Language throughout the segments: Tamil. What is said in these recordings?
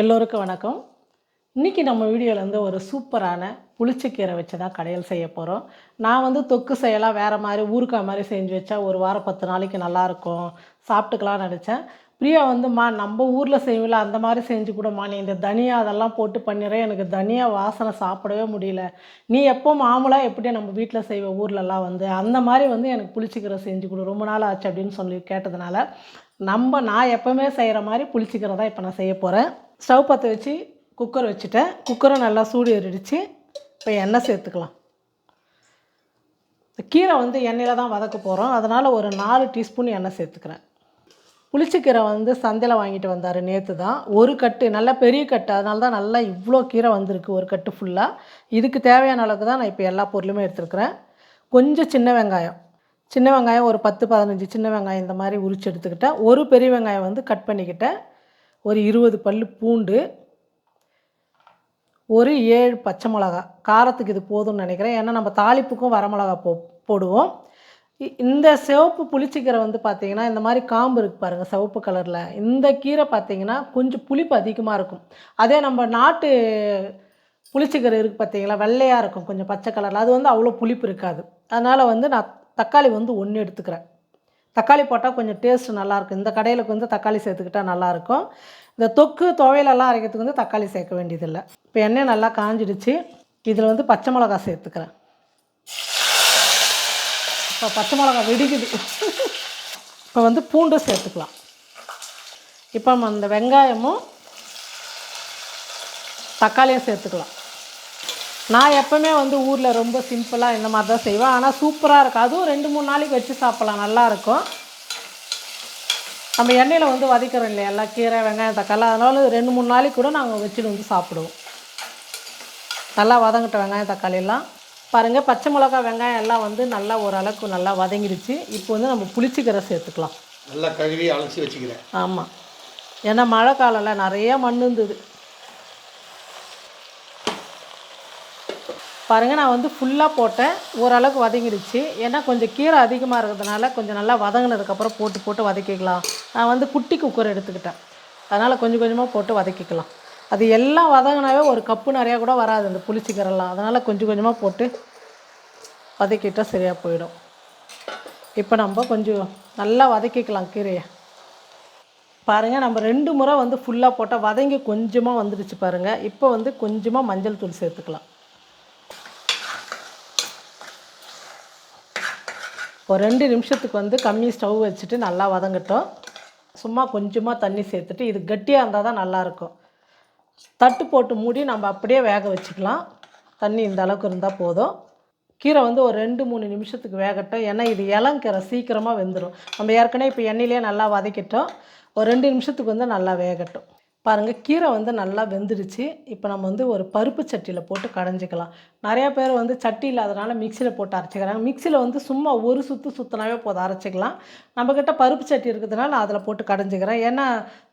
எல்லோருக்கும் வணக்கம். இன்றைக்கி நம்ம வீடியோவில் வந்து ஒரு சூப்பரான புளிச்சக்கீரை வச்சு தான் கடையில் செய்ய போகிறோம் நான் வந்து தொக்கு செய்யலாம் வேறு மாதிரி ஊறுகாய் மாதிரி செஞ்சு வச்சா ஒரு வாரம் பத்து நாளைக்கு நல்லாயிருக்கும் சாப்பிட்டுக்கலாம்னு நினச்சேன். பிரியா வந்து மா நம்ம ஊரில் செய்வில அந்த மாதிரி செஞ்சு கூடமா நீ இந்த தனியா அதெல்லாம் போட்டு பண்ணிடுறேன். எனக்கு தனியா வாசனை சாப்பிடவே முடியல. நீ எப்போ மாமூலாக எப்படி நம்ம வீட்டில் செய்வ ஊர்லலாம் வந்து அந்த மாதிரி வந்து எனக்கு புளிச்சக்கீரை செஞ்சு கொடு ரொம்ப நாள் ஆச்சு அப்படின்னு சொல்லி கேட்டதுனால நம்ம நான் எப்போவுமே செய்கிற மாதிரி புளிச்சக்கீரை தான் இப்போ நான் செய்ய போகிறேன் ஸ்டவ் பற்ற வச்சு குக்கர் வச்சுட்டேன். குக்கரை நல்லா சூடு ஏறிடுச்சு. இப்போ எண்ணெய் சேர்த்துக்கலாம். இந்த கீரை வந்து எண்ணெயில் தான் வதக்க போகிறோம் அதனால் ஒரு நாலு டீஸ்பூன் எண்ணெய் சேர்த்துக்கிறேன். புளிச்சக்கீரை வந்து சந்தையில் வாங்கிட்டு வந்தார் நேற்று தான். ஒரு கட்டு நல்ல பெரிய கட்டு. அதனால தான் நல்லா இவ்வளோ கீரை வந்திருக்கு ஒரு கட்டு ஃபுல்லாக இதுக்கு தேவையான அளவுக்கு தான் நான் இப்போ எல்லா பொருளுமே எடுத்துருக்குறேன். கொஞ்சம் சின்ன வெங்காயம். சின்ன வெங்காயம் ஒரு பத்து பதினஞ்சு சின்ன வெங்காயம் இந்த மாதிரி உரிச்சு எடுத்துக்கிட்டேன். ஒரு பெரிய வெங்காயம் வந்து கட் பண்ணிக்கிட்டேன். ஒரு இருபது பல் பூண்டு ஒரு ஏழு பச்சை மிளகா. காரத்துக்கு இது போதும்னு நினைக்கிறேன். ஏன்னா நம்ம தாளிப்புக்கும் வரமிளகா போ போடுவோம். இ- இந்த சிவப்பு புளிச்சிக்கீரை வந்து பார்த்தீங்கன்னா இந்த மாதிரி காம்பு இருக்குது பாருங்கள் சிவப்பு கலரில் இந்த கீரை பார்த்தீங்கன்னா கொஞ்சம் புளிப்பு அதிகமாக இருக்கும். அதே நம்ம நாட்டு புளிச்சிக்கீரை இருக்குது பார்த்தீங்களா வெள்ளையாக இருக்கும் கொஞ்சம் பச்சை கலரில் அது வந்து அவ்வளோ புளிப்பு இருக்காது. அதனால் வந்து நான் தக்காளி வந்து ஒன்று எடுத்துக்கிறேன். தக்காளி போட்டால் கொஞ்சம் டேஸ்ட் நல்லாயிருக்கும் இந்த கடையில் வந்து தக்காளி சேர்த்துக்கிட்டால் நல்லாயிருக்கும் இந்த தொக்கு துவையலெல்லாம் அரைக்கிறதுக்கு வந்து தக்காளி சேர்க்க வேண்டியதில்லை. இப்போ எண்ணெய் நல்லா காஞ்சிடுச்சு. இதில் வந்து பச்சை மிளகா சேர்த்துக்கிறேன். இப்போ பச்சை மிளகா வெடிக்குது. இப்போ வந்து பூண்டு சேர்த்துக்கலாம். இப்போ அந்த வெங்காயமும் தக்காளியும் சேர்த்துக்கலாம். நான் எப்பவுமே வந்து ஊரில் ரொம்ப சிம்பிளாக இந்த மாதிரி தான் செய்வேன் ஆனால் சூப்பராக இருக்கும். அதுவும் ரெண்டு மூணு நாளைக்கு வச்சு சாப்பிட்லாம். நல்லாயிருக்கும் நம்ம எண்ணெயில் வந்து வதக்கிறோம் இல்லையா? எல்லாம் கீரை வெங்காயம் தக்காளி அதனால ரெண்டு மூணு நாளைக்கு கூட நாங்கள் வச்சுட்டு வந்து சாப்பிடுவோம். நல்லா வதங்கிட்ட வெங்காயம் தக்காளி எல்லாம். பாருங்கள் பச்சை மிளகா வெங்காயம் எல்லாம் வந்து நல்லா ஓரளவுக்கு நல்லா வதங்கிடுச்சு இப்போ வந்து நம்ம புளிச்சக்கீரை சேர்த்துக்கலாம். நல்லா கழுவி அலசி வச்சுக்கிறேன். ஆமாம் ஏன்னா மழை காலம்ல நிறைய மண் இருந்தது. பாருங்கள் நான் வந்து ஃபுல்லாக போட்டேன். ஓரளவுக்கு வதங்கிடுச்சு. ஏன்னா கொஞ்சம் கீரை அதிகமாக இருக்கிறதுனால கொஞ்சம் நல்லா வதங்கினதுக்கப்புறம் போட்டு போட்டு வதக்கிக்கலாம். நான் வந்து குட்டி குக்கர் எடுத்துக்கிட்டேன். அதனால் கொஞ்சம் கொஞ்சமாக போட்டு வதக்கிக்கலாம். அது எல்லாம் வதங்கினாவே ஒரு கப்பு நிறையா கூட வராது இந்த புளிச்சிக்கரெல்லாம் அதனால் கொஞ்சம் கொஞ்சமாக போட்டு வதக்கிட்டால் சரியாக போயிடும். இப்போ நம்ம கொஞ்சம் நல்லா வதக்கிக்கலாம் கீரையை. பாருங்கள் நம்ம ரெண்டு முறை வந்து ஃபுல்லாக போட்டால் வதங்கி கொஞ்சமாக வந்துடுச்சு பாருங்கள் இப்போ வந்து கொஞ்சமாக மஞ்சள் தூள் சேர்த்துக்கலாம். ஒரு ரெண்டு நிமிஷத்துக்கு வந்து கம்மி ஸ்டவ் வச்சுட்டு நல்லா வதங்கட்டும். சும்மா கொஞ்சமாக தண்ணி சேர்த்துட்டு இது கட்டியாக இருந்தால் தான் நல்லாயிருக்கும் தட்டு போட்டு மூடி நம்ம அப்படியே வேக வச்சுக்கலாம். தண்ணி இந்த அளவுக்கு இருந்தால் போதும். கீரை வந்து ஒரு ரெண்டு மூணு நிமிஷத்துக்கு வேகட்டும். ஏன்னா இது இளங்கீரை சீக்கிரமாக வெந்துடும் நம்ம ஏற்கனவே இப்போ எண்ணெயிலே நல்லா வதக்கிட்டோம். ஒரு ரெண்டு நிமிஷத்துக்கு வந்து நல்லா வேகட்டும். பாருங்கள் கீரை வந்து நல்லா வெந்துடுச்சு. இப்போ நம்ம வந்து ஒரு பருப்பு சட்டியில் போட்டு கடைஞ்சிக்கலாம். நிறையா பேர் வந்து சட்டி இல்லாதனால மிக்சியில் போட்டு அரைச்சிக்கிறாங்க. மிக்சியில் வந்து சும்மா ஒரு சுற்று சுற்றினாவே போதும் அரைச்சிக்கலாம். நம்மக்கிட்ட பருப்பு சட்டி இருக்கிறதுனால நான் அதில் போட்டு கடைஞ்சிக்கிறேன். ஏன்னா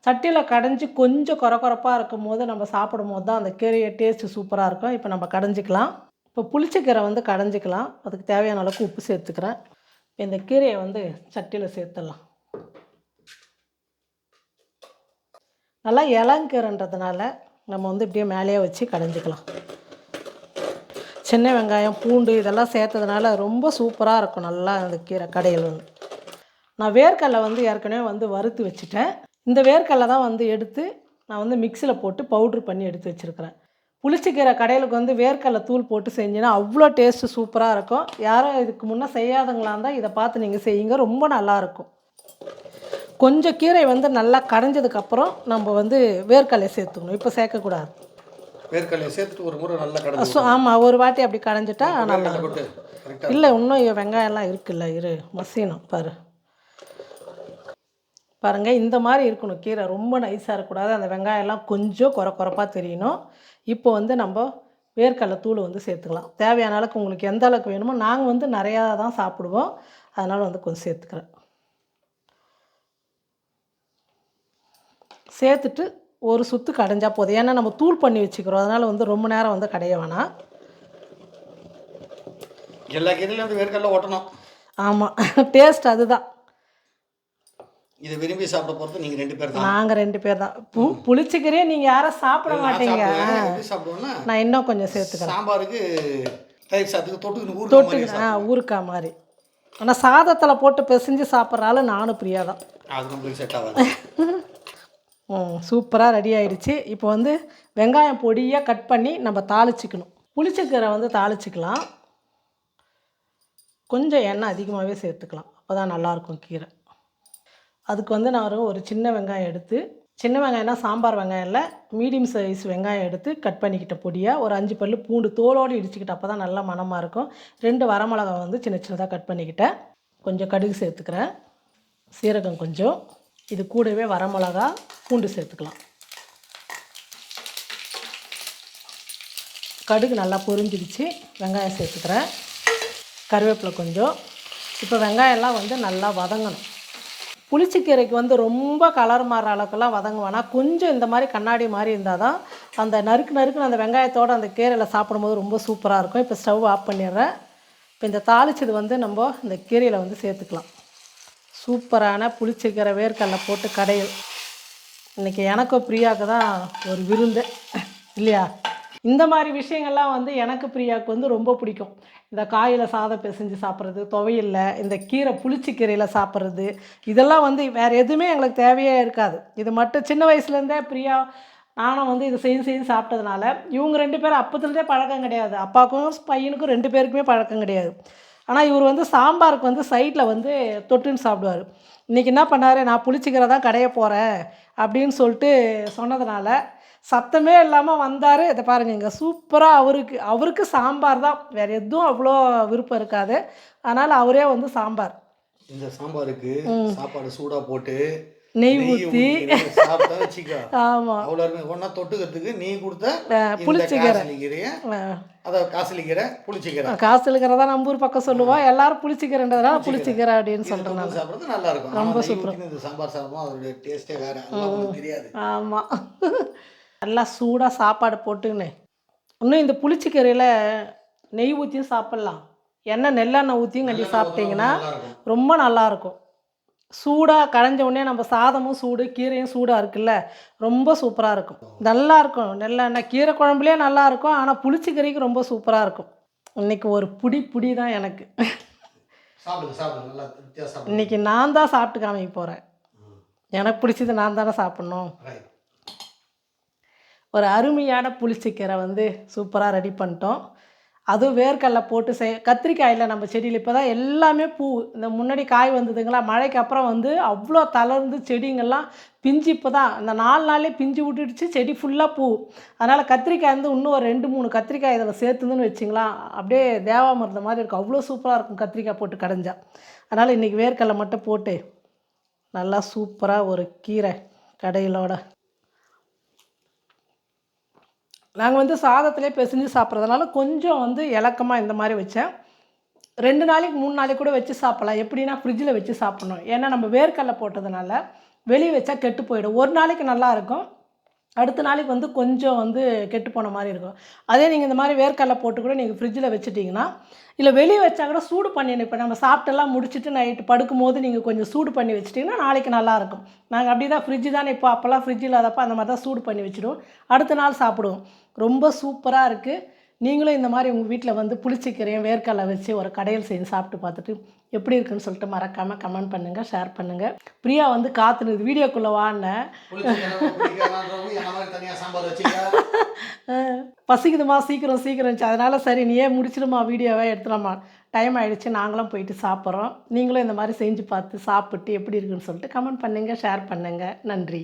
சட்டியில் கடைஞ்சி கொஞ்சம் குறை குறைப்பாக இருக்கும் போது நம்ம சாப்பிடும் போது தான் அந்த கீரையை டேஸ்ட்டு சூப்பராக இருக்கும். இப்போ நம்ம கடைஞ்சிக்கலாம். இப்போ புளிச்சக்கீரை வந்து கடைஞ்சிக்கலாம். அதுக்கு தேவையான அளவுக்கு உப்பு சேர்த்துக்கிறேன். இப்போ இந்த கீரையை வந்து சட்டியில் சேர்த்துடலாம். நல்லா இளங்கீரைன்றதுனால நம்ம வந்து இப்படியே மேலேயே வச்சு கடைஞ்சிக்கலாம். சின்ன வெங்காயம் பூண்டு இதெல்லாம் சேர்த்ததுனால ரொம்ப சூப்பராக இருக்கும் நல்லா அந்த கீரை கடையில் வந்து. நான் வேர்க்கடலை வந்து ஏற்கனவே வந்து வறுத்து வச்சுட்டேன். இந்த வேர்க்கடலை தான் வந்து எடுத்து நான் வந்து மிக்சியில் போட்டு பவுட்ரு பண்ணி எடுத்து வச்சுருக்கிறேன். புளிச்சிக்கீரை கடையிலுக்கு வந்து வேர்க்கடலை தூள் போட்டு செஞ்சின்னா அவ்வளோ டேஸ்ட்டு சூப்பராக இருக்கும். யாரும் இதுக்கு முன்னே செய்யாதவங்களா இருந்தால் இதை பார்த்து நீங்கள் செய்யுங்க ரொம்ப நல்லாயிருக்கும் கொஞ்சம் கீரை வந்து நல்லா கடைஞ்சதுக்கப்புறம் நம்ம வந்து வேர்க்கடலை சேர்த்துக்கணும். இப்போ சேர்க்கக்கூடாது. வேர்க்கடலையை சேர்த்துட்டு ஒரு முறை நல்லா கடந்து ஸோ ஆமாம் ஒரு வாட்டி அப்படி கடைஞ்சிட்டா நல்லா வேர்க்கடலை இல்லை இன்னும் வெங்காயம்லாம் இருக்குல்ல இரு மசியணும் பாரு. பாருங்க இந்த மாதிரி இருக்கணும் கீரை. ரொம்ப நைஸாக இருக்கக்கூடாது. அந்த வெங்காயம்லாம் கொஞ்சம் குறை குறைப்பாக தெரியணும். இப்போ வந்து நம்ம வேர்க்கடலை தூள் வந்து சேர்த்துக்கலாம். தேவையான அளவுக்கு உங்களுக்கு எந்த அளவுக்கு வேணுமோ நாங்கள் வந்து நிறையா தான் சாப்பிடுவோம். அதனால் வந்து கொஞ்சம் சேர்த்துக்கிறேன். சேர்த்துட்டு ஒரு சுத்து கடைஞ்சா போதும். ஏன்னா நம்ம தூள் பண்ணி வச்சுக்கிறோம். அதனால் வந்து ரொம்ப நேரம் வந்து கடைய வேணாம். எல்லா கீரையிலும் வந்து வேர்க்கடலை ஓட்டணும் ஆமாம் டேஸ்ட் அதுதான். இதை விரும்பி சாப்பிட போகிறது நீங்கள் ரெண்டு பேர் தான். நாங்கள் ரெண்டு பேர் தான். பு புளிச்சிக்கிறே நீங்கள் யாரும் சாப்பிட மாட்டீங்க. சாப்பிடுவேன்னா நான் இன்னும் கொஞ்சம் சேர்த்துக்கிறேன். சாம்பாருக்கு தயிர் சாத்துக்கு தொட்டுக்கு ஊருக்கு மாதிரி தொட்டு ஆ ஊறுக்கா மாதிரி. ஆனால் சாதத்தில் போட்டு பிசைஞ்சு சாப்பிட்ற ஆளு நானும் பிரியா தான். அது நம்மளுக்கு செட் ஆகாது. சூப்பராக ரெடி ஆயிடுச்சு. இப்போ வந்து வெங்காயம் பொடியாக கட் பண்ணி நம்ம தாளிச்சிக்கணும். புளிச்சக்கீரை வந்து தாளிச்சிக்கலாம். கொஞ்சம் எண்ணெய் அதிகமாகவே சேர்த்துக்கலாம். அப்போ தான் நல்லாயிருக்கும் கீரை. அதுக்கு வந்து நான் ஒரு- சின்ன வெங்காயம் எடுத்து சின்ன வெங்காயம்னா சாம்பார் வெங்காயம் இல்லை மீடியம் சைஸ் வெங்காயம் எடுத்து கட் பண்ணிக்கிட்ட பொடியாக ஒரு அஞ்சு பல் பூண்டு தோலோடு இடிச்சுக்கிட்ட அப்போ தான் நல்லா மணமாக இருக்கும். ரெண்டு வரமிளகா வந்து சின்ன சின்னதாக கட் பண்ணிக்கிட்டேன். கொஞ்சம் கடுகு சேர்த்துக்கிறேன். சீரகம் கொஞ்சம். இது கூடவே வரமிளகா பூண்டு சேர்த்துக்கலாம். கடுகு நல்லா பொரிஞ்சிடுச்சு வெங்காயம் சேர்த்துக்கிறேன். கருவேப்பிலை கொஞ்சம். இப்போ வெங்காயம்லாம் வந்து நல்லா வதங்கணும். புளிச்சிக்கீரைக்கு வந்து ரொம்ப கலர் மாறுற அளவுக்குலாம் வதங்குவேன்னா கொஞ்சம் இந்த மாதிரி கண்ணாடி மாதிரி இருந்தால் தான் அந்த நறுக்கு நறுக்குன்னு அந்த வெங்காயத்தோடு அந்த கீரையில் சாப்பிடும்போது ரொம்ப சூப்பராக இருக்கும். இப்போ ஸ்டவ் ஆஃப் பண்ணிடுறேன். இப்போ இந்த தாளிச்சது வந்து நம்ம இந்த கீரையில் வந்து சேர்த்துக்கலாம். சூப்பரான புளிச்சிக்கிற வேர்க்கடலை போட்டு கடையில். இன்றைக்கி எனக்கும் பிரியாவுக்கு தான் ஒரு விருந்து. இல்லையா? இந்த மாதிரி விஷயங்கள்லாம் வந்து எனக்கு பிரியாவுக்கு வந்து ரொம்ப பிடிக்கும். இந்த காயில் சாதம் பிசைஞ்சு சாப்பிட்றது துவையில் இந்த கீரை புளிச்சிக்கீரையில் சாப்பிட்றது இதெல்லாம் வந்து வேறு எதுவுமே எங்களுக்கு தேவையே இருக்காது. இது மட்டும் சின்ன வயசுலேருந்தே பிரியா நானும் வந்து இது செஞ்சு செஞ்சு சாப்பிட்டதுனால இவங்க ரெண்டு பேரும் அப்பத்துலேருந்தே பழக்கம் கிடையாது. அப்பாவுக்கும் பையனுக்கும் ரெண்டு பேருக்குமே பழக்கம் கிடையாது. ஆனால் இவர் வந்து சாம்பாருக்கு வந்து சைடில் வந்து தொட்டுன்னு சாப்பிடுவார். இன்றைக்கி என்ன பண்ணார்? நான் புளிச்சிக்கிற தான் கடைய போகிறேன் அப்படின்னு சொல்லிட்டு சொன்னதுனால சத்தமே இல்லாமல் வந்தார். இதை பாருங்கள் இங்கே சூப்பராக அவருக்கு அவருக்கு சாம்பார் தான். வேறு எதுவும் அவ்வளோ விருப்பம் இருக்காது. அதனால் அவரே வந்து சாம்பார். இந்த சாம்பாருக்கு சாப்பாடு சூடாக போட்டு நெய் ஊற்றி ஆமாம் அவ்வளோ ஒன்றா தொட்டுக்கிறதுக்கு நீ கொடுத்த புளிச்சக்கீரை. அதை காசலிக்கீரை புளிச்சக்கீரை. காசு இருக்கிறதா நம்ம ஊர் பக்கம் சொல்லுவோம். எல்லாரும் புளிச்சிக்கிறன்றதுனால புளிச்சிக்கிற அப்படின்னு சொல்கிறேன் சாப்பிட்றது நல்லா இருக்கும் ரொம்ப சூப்பர். இந்த சாம்பார் சாப்பிடும் அதோட டேஸ்ட்டே வேற. தெரியாது. ஆமாம் நல்லா சூடாக சாப்பாடு போட்டுக்கின்னு இன்னும் இந்த புளிச்சக்கீரையில் நெய் ஊற்றியும் சாப்பிட்லாம். எண்ணெய் நெல்லெண்ணெய் ஊற்றியும் கண்டி சாப்பிட்டீங்கன்னா நல்லா இருக்கும் ரொம்ப நல்லாயிருக்கும். சூடாக களைஞ்ச உடனே நம்ம சாதமும் சூடு கீரையும் சூடாக இருக்குல்ல? ரொம்ப சூப்பராக இருக்கும். நல்லா இருக்கும். நெல்லெண்ணெய் கீரை குழம்புலேயே நல்லா இருக்கும். ஆனால் புளிச்சக்கீரைக்கு ரொம்ப சூப்பராக இருக்கும். இன்னைக்கு ஒரு புடி புடி தான் எனக்கு. இன்னைக்கு நான் தான் சாப்பிட்டு காமிக்க போகிறேன் எனக்கு பிடிச்சது நான் தானே சாப்பிட்ணும். ஒரு அருமையான புளிச்சக்கீரை வந்து சூப்பராக ரெடி பண்ணிட்டோம். அதுவும் வேர்க்கடலை போட்டு செய் கத்திரிக்காயில் நம்ம செடியில் இப்போ தான் எல்லாமே பூ இந்த முன்னாடி காய் வந்ததுங்களா மழைக்கு அப்புறம் வந்து அவ்வளோ தளர்ந்து செடிங்கள்லாம் பிஞ்சு இப்போ தான் இந்த நாலு நாளே பிஞ்சு விட்டுடுச்சு செடி ஃபுல்லாக பூ. அதனால் கத்திரிக்காய் வந்து இன்னும் ஒரு ரெண்டு மூணு கத்திரிக்காய் இதில் சேர்த்துதுன்னு வச்சிங்களா அப்படியே தேவாமிருந்த மாதிரி இருக்கும். அவ்வளோ சூப்பராக இருக்கும் கத்திரிக்காய் போட்டு கடைஞ்சா. அதனால் இன்றைக்கி வேர்க்கடலை மட்டும் போட்டு நல்லா சூப்பராக ஒரு கீரை கடையிலோட நாங்கள் வந்து சாதத்திலே பிசைஞ்சு சாப்பிட்றதுனால கொஞ்சம் வந்து இலக்கமாக இந்த மாதிரி வச்சேன். ரெண்டு நாளைக்கு மூணு நாளைக்கு கூட வச்சு சாப்பிட்லாம். எப்படின்னா ஃப்ரிட்ஜில் வச்சு சாப்பிட்ணும். ஏன்னா நம்ம வேர்க்கடலை போட்டதுனால வெளியே வச்சா கெட்டு போயிடும். ஒரு நாளைக்கு நல்லாயிருக்கும் அடுத்த நாளைக்கு வந்து கொஞ்சம் வந்து கெட்டு போன மாதிரி இருக்கும். அதே நீங்கள் இந்த மாதிரி வேர்க்கடலை போட்டு கூட நீங்கள் ஃப்ரிட்ஜில் வச்சுட்டிங்கன்னா இல்லை வெளியே வச்சா கூட சூடு பண்ணிடணும் இப்போ நம்ம சாப்பிட்டெல்லாம் முடிச்சுட்டு நைட்டு படுக்கும் போது நீங்கள் கொஞ்சம் சூடு பண்ணி வச்சிட்டிங்கன்னா நாளைக்கு நல்லாயிருக்கும் நாங்கள் அப்படி தான் ஃப்ரிட்ஜு தானே இப்போ அப்போல்லாம் ஃப்ரிட்ஜ் இல்லாதப்போ அந்த மாதிரி தான் சூடு பண்ணி வச்சுடுவோம். அடுத்த நாள் சாப்பிடுவோம். ரொம்ப சூப்பராக இருக்குது நீங்களும் இந்த மாதிரி உங்கள் வீட்டில் வந்து புளிச்சக்கீரையும் வேர்க்கடலை வச்சு ஒரு கடையில் செஞ்சு சாப்பிட்டு பார்த்துட்டு எப்படி இருக்குன்னு சொல்லிட்டு மறக்காமல் கமெண்ட் பண்ணுங்கள் ஷேர் பண்ணுங்கள் பிரியா வந்து காத்துனுது. வீடியோக்குள்ளே வாடினேன் பசிக்குதுமா? சீக்கிரம் சீக்கிரம் இருந்துச்சு. அதனால் சரி நீயே முடிச்சிடுமா? வீடியோவை எடுத்துடமா? டைம் ஆகிடுச்சு நாங்களும் போயிட்டு சாப்பிட்றோம். நீங்களும் இந்த மாதிரி செஞ்சு பார்த்து சாப்பிட்டு எப்படி இருக்குன்னு சொல்லிட்டு கமெண்ட் பண்ணுங்கள் ஷேர் பண்ணுங்கள் நன்றி.